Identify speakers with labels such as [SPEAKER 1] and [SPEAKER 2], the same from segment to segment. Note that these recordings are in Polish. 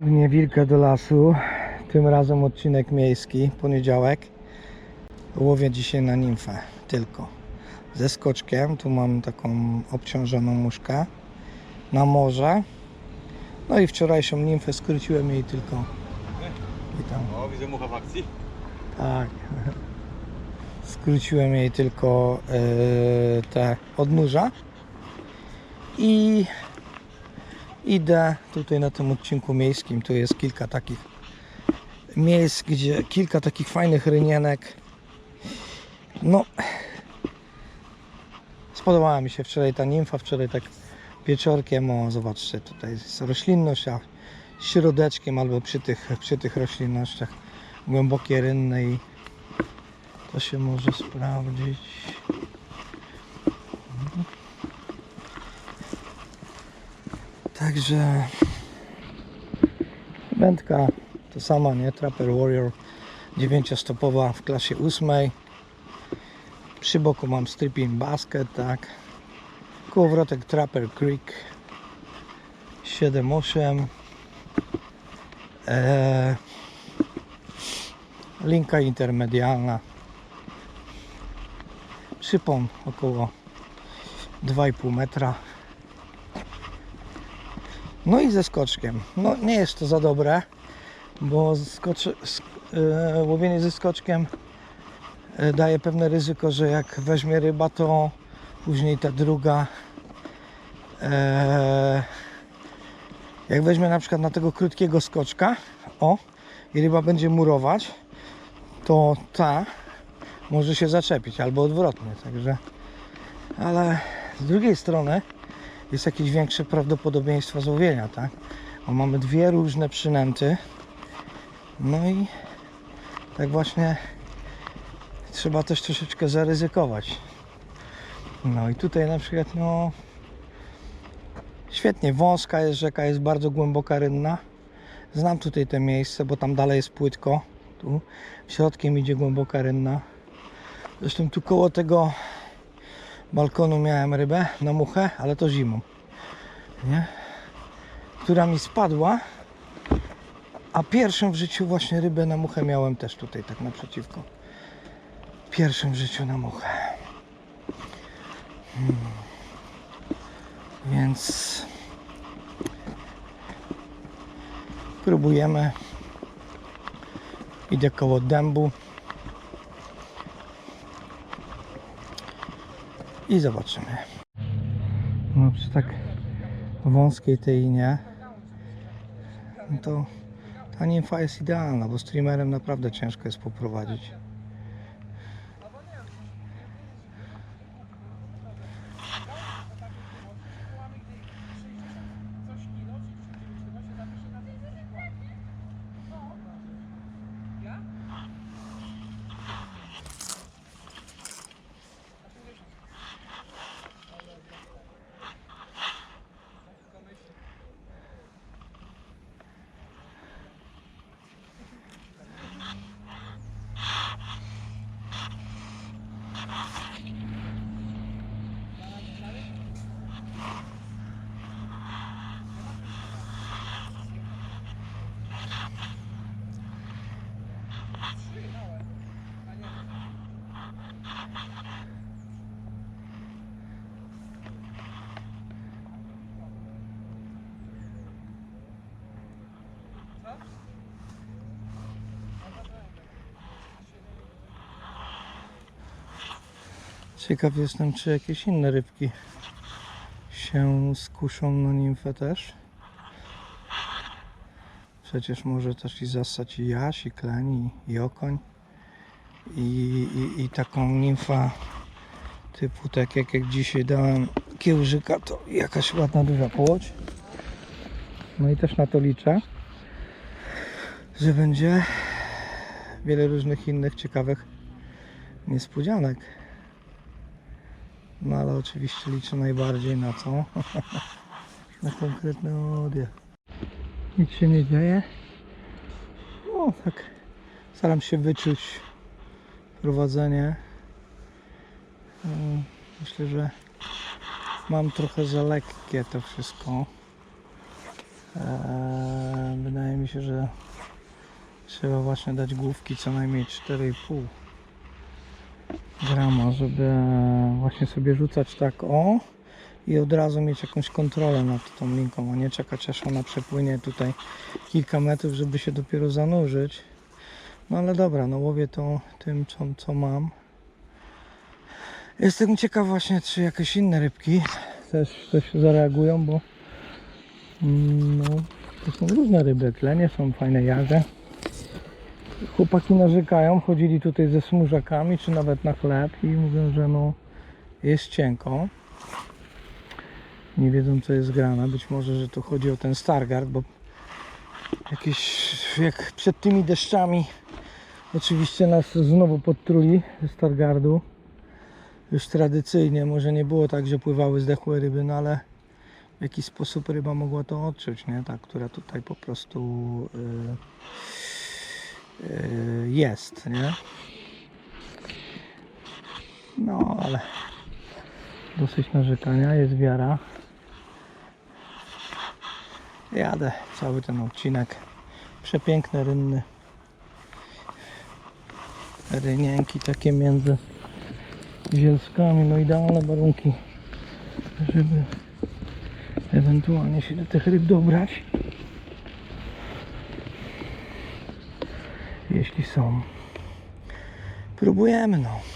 [SPEAKER 1] Nie wilkę do lasu. Tym razem odcinek miejski, poniedziałek. Łowię dzisiaj na nimfę tylko. Ze skoczkiem. Tu mam taką obciążoną muszkę. Na morze. No i wczorajszą nimfę skróciłem jej tylko.
[SPEAKER 2] O, widzę mucha w akcji.
[SPEAKER 1] Tak. Skróciłem jej tylko e, te odnóża. I idę tutaj na tym odcinku miejskim. Tu jest kilka takich miejsc, gdzie kilka takich fajnych rynienek. No, spodobała mi się wczoraj ta nimfa. Wczoraj tak wieczorkiem. O, zobaczcie, tutaj jest roślinność, a środeczkiem albo przy tych, przy tych roślinnościach głębokie rynne i to się może sprawdzić. Także wędka to sama, nie? Trapper Warrior 9-stopowa w klasie 8. Przy boku mam stripping basket, tak. Kołowrotek Trapper Creek 7-8. Eee, linka intermedialna przypon około 2,5 metra no i ze skoczkiem. No nie jest to za dobre bo e, łowienie ze skoczkiem e, daje pewne ryzyko, że jak weźmie ryba to później ta druga e, jak weźmie na przykład na tego krótkiego skoczka o i ryba będzie murować, to ta może się zaczepić albo odwrotnie, także ale z drugiej strony jest jakieś większe prawdopodobieństwo złowienia, tak? Bo mamy dwie różne przynęty. No i tak właśnie trzeba też troszeczkę zaryzykować. No i tutaj na przykład no świetnie wąska jest rzeka, jest bardzo głęboka rynna. Znam tutaj te miejsce, bo tam dalej jest płytko. Tu środkiem idzie głęboka rynna. Zresztą tu koło tego balkonu miałem rybę na muchę, ale to zimą. Nie? Która mi spadła. A pierwszą w życiu właśnie rybę na muchę miałem też tutaj tak naprzeciwko. Pierwszym w życiu na muchę. Hmm. Więc próbujemy. Idę koło dębu. I zobaczymy. No przy tak wąskiej tej nie, no to ta nimfa jest idealna, bo streamerem naprawdę ciężko jest poprowadzić. Ciekaw jestem, czy jakieś inne rybki się skuszą na nimfę też. Przecież może też i zasać i jaś, i kleń, i, okoń. I, i, I taką nimfa typu tak jak, jak dzisiaj dałem kiełżyka, to jakaś ładna duża połódź. No i też na to liczę, że będzie wiele różnych innych ciekawych niespodzianek. No ale oczywiście liczę najbardziej na co? na konkretny odjazd. Nic się nie dzieje. No tak staram się wyczuć prowadzenie. Mm, Myślę, że mam trochę za lekkie to wszystko. Eee, wydaje mi się, że trzeba właśnie dać główki co najmniej 4,5 grama, żeby właśnie sobie rzucać tak o i od razu mieć jakąś kontrolę nad tą linką, a nie czekać aż ona przepłynie tutaj kilka metrów, żeby się dopiero zanurzyć. No ale dobra, no łowię to tym, co, co mam. Jestem ciekaw właśnie, czy jakieś inne rybki też, też zareagują, bo mm, no, to są różne ryby, tlenie są fajne jarze. Chłopaki narzekają, chodzili tutaj ze smużakami, czy nawet na chleb i mówią, że no jest cienko. Nie wiedzą co jest grane, być może, że tu chodzi o ten Stargard, bo jakieś, jak przed tymi deszczami oczywiście nas znowu podtruli ze Stargardu. Już tradycyjnie, może nie było tak, że pływały zdechłe ryby, no ale w jakiś sposób ryba mogła to odczuć, nie? Ta, która tutaj po prostu yy, jest, nie? No, ale dosyć narzekania, jest wiara. Jadę cały ten odcinek. Przepiękne rynny. Rynienki takie między zielskami, no idealne warunki, żeby ewentualnie się do tych ryb dobrać. Jeśli są. Próbujemy no.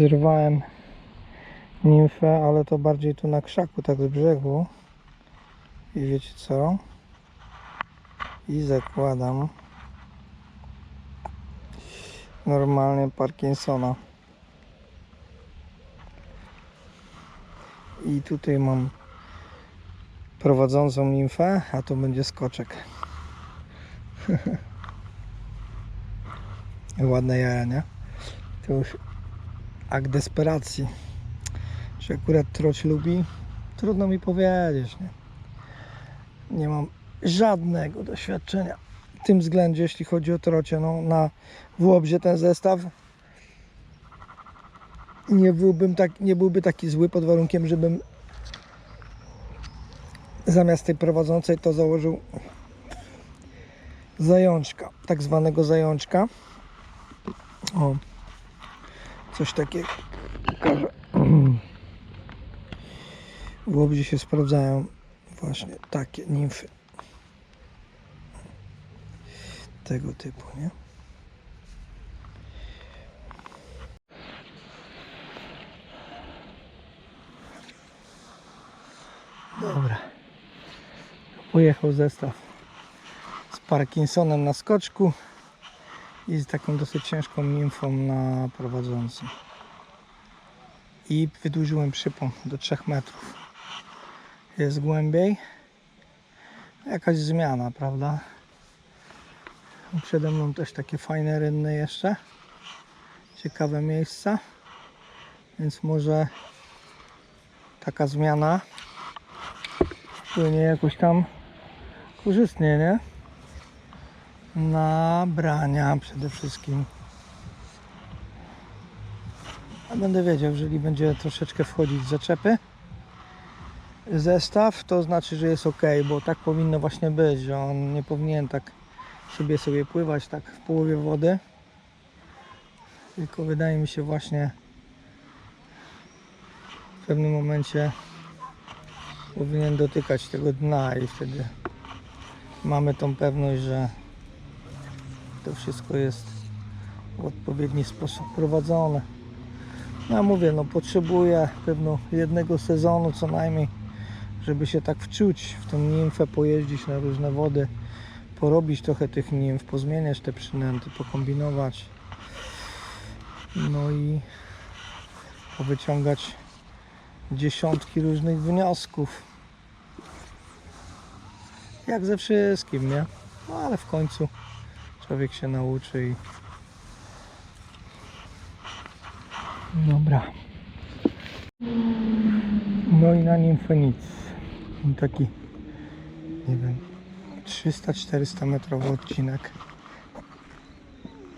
[SPEAKER 1] Zrywałem nimfę, ale to bardziej tu na krzaku, tak z brzegu. I wiecie co? I zakładam normalnie Parkinsona. I tutaj mam prowadzącą nimfę, a tu będzie skoczek. Ładne jaja, nie? To już akt desperacji. Czy akurat troć lubi? Trudno mi powiedzieć. Nie, nie mam żadnego doświadczenia w tym względzie, jeśli chodzi o trocie. No, na Włobzie ten zestaw nie byłbym tak, nie byłby taki zły pod warunkiem, żebym zamiast tej prowadzącej to założył zajączka, tak zwanego zajączka. O, coś takiego. W Łobzi się sprawdzają właśnie takie nimfy tego typu, nie? Dobra. Pojechał zestaw z Parkinsonem na skoczku i z taką dosyć ciężką nimfą na prowadzącym. I wydłużyłem przypon do 3 metrów. Jest głębiej. Jakaś zmiana, prawda? Przede mną też takie fajne rynny jeszcze. Ciekawe miejsca. Więc może taka zmiana płynie jakoś tam korzystnie, nie? Na brania przede wszystkim. A będę wiedział, jeżeli będzie troszeczkę wchodzić w zaczepy zestaw, to znaczy, że jest ok, bo tak powinno właśnie być, że on nie powinien tak sobie sobie pływać tak w połowie wody. Tylko wydaje mi się właśnie w pewnym momencie powinien dotykać tego dna i wtedy mamy tą pewność, że to wszystko jest w odpowiedni sposób prowadzone. No ja mówię, no potrzebuję pewno jednego sezonu co najmniej, żeby się tak wczuć w tą nimfę, pojeździć na różne wody, porobić trochę tych nimf, pozmieniać te przynęty, pokombinować. No i powyciągać dziesiątki różnych wniosków. Jak ze wszystkim, nie? No ale w końcu człowiek się nauczy i Dobra. No i na nim nic. Taki, nie wiem, 300-400 metrowy odcinek.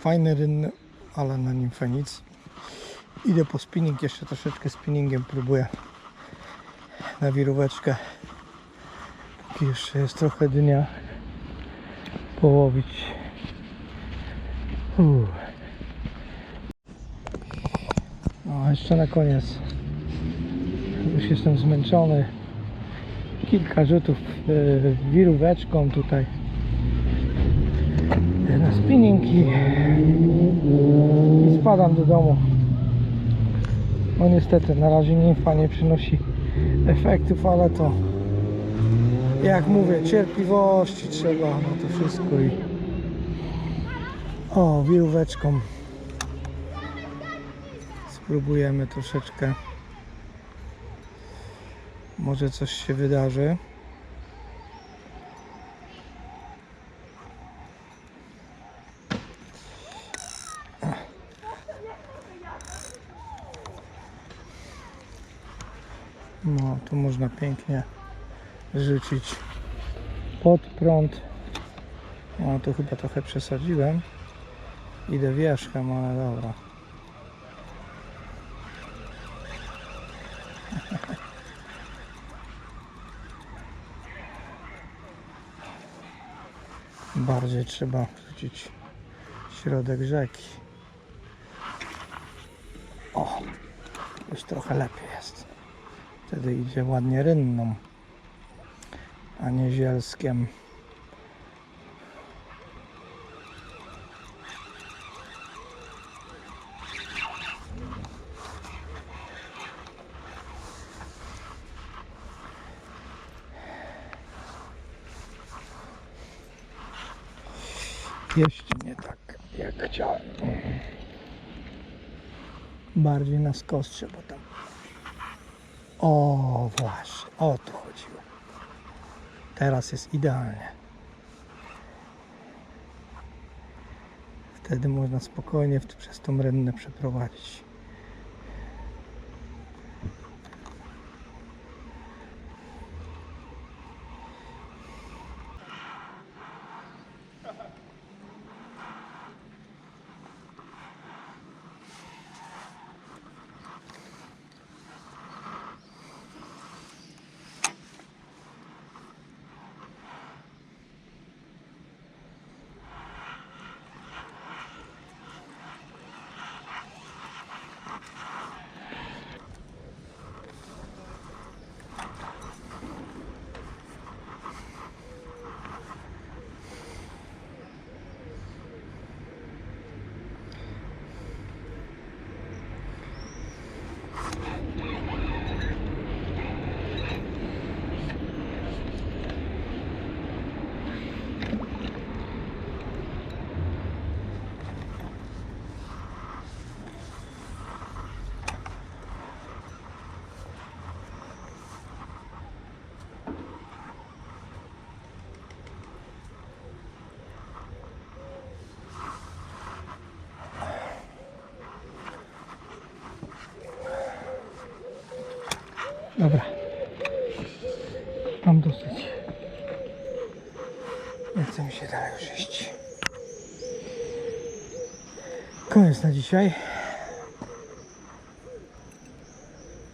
[SPEAKER 1] Fajny rynny, ale na nim nic. Idę po spinning, jeszcze troszeczkę spinningiem próbuję na wiróweczkę. Póki jeszcze jest trochę dnia połowić. Uff. No, jeszcze na koniec. Już jestem zmęczony. Kilka rzutów yy, wiróweczką tutaj e, na spinning i, spadam do domu. No niestety na razie nimfa nie przynosi efektów, ale to jak mówię, cierpliwości trzeba na to wszystko i o, wiróweczką spróbujemy troszeczkę. Może coś się wydarzy. No, tu można pięknie rzucić pod prąd. No, to chyba trochę przesadziłem. Idę wierzchem, ale dobra. Bardziej trzeba wrzucić środek rzeki. O, już trochę lepiej jest. Wtedy idzie ładnie rynną, a nie zielskiem. Jeszcze nie tak jak chciałem. Bardziej na skostrze, bo tam. O, właśnie, o to chodziło. Teraz jest idealnie. Wtedy można spokojnie w- przez tą rennę przeprowadzić. Dobra. Mam dosyć. Nie chce mi się dalej już iść. Koniec na dzisiaj.